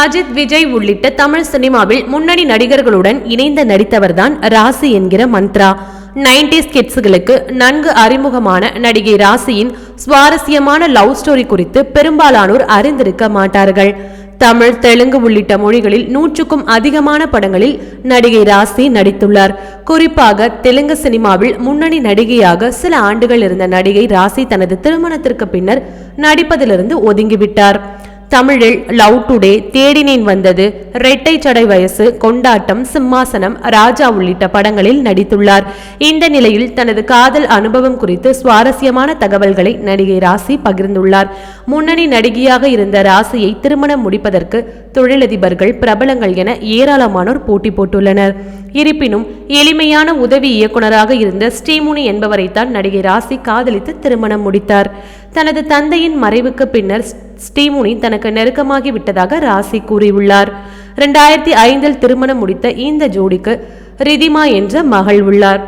அஜித் விஜய் உள்ளிட்ட தமிழ் சினிமாவில் முன்னணி நடிகர்களுடன் இணைந்து நடித்தவர்தான் ராசி என்கிற மந்த்ரா. நைன்டிஸ் கிட்ஸுகளுக்கு நன்கு அறிமுகமான நடிகை ராசியின் சுவாரஸ்யமான லவ் ஸ்டோரி குறித்து பெரும்பாலானோர் அறிந்திருக்க மாட்டார்கள். தமிழ் தெலுங்கு உள்ளிட்ட மொழிகளில் நூற்றுக்கும் அதிகமான படங்களில் நடிகை ராசி நடித்துள்ளார். குறிப்பாக தெலுங்கு சினிமாவில் முன்னணி நடிகையாக சில ஆண்டுகள் இருந்த நடிகை ராசி தனது திருமணத்திற்கு பின்னர் நடிப்பதிலிருந்து ஒதுங்கிவிட்டார். தமிழில் லவ் டுடே தேடினேன் வந்தது. ரெட்டை சடை வயசு கொண்டாட்டம் சிம்மாசனம் ராஜா உள்ளிட்ட படங்களில் நடித்துள்ளார். இந்த நிலையில் தனது காதல் அனுபவம் குறித்து சுவாரஸ்யமான தகவல்களை நடிகை ராசி பகிர்ந்துள்ளார். முன்னணி நடிகையாக இருந்த ராசியை திருமணம் முடிப்பதற்கு தொழிலதிபர்கள் பிரபலங்கள் என ஏராளமானோர் போட்டி போட்டுள்ளனர். இருப்பினும் எளிமையான உதவி இயக்குனராக இருந்த ஸ்ரீமுனி என்பவரைத்தான் நடிகை ராசி காதலித்து திருமணம் முடித்தார். தனது தந்தையின் மறைவுக்கு பின்னர் ஸ்ரீமுனி தனக்கு நெருக்கமாகி விட்டதாக ராசி கூறியுள்ளார். இரண்டாயிரத்தி ஐந்தில் திருமணம் முடித்த இந்த ஜோடிக்கு ரிதிமா என்ற மகள் உள்ளார்.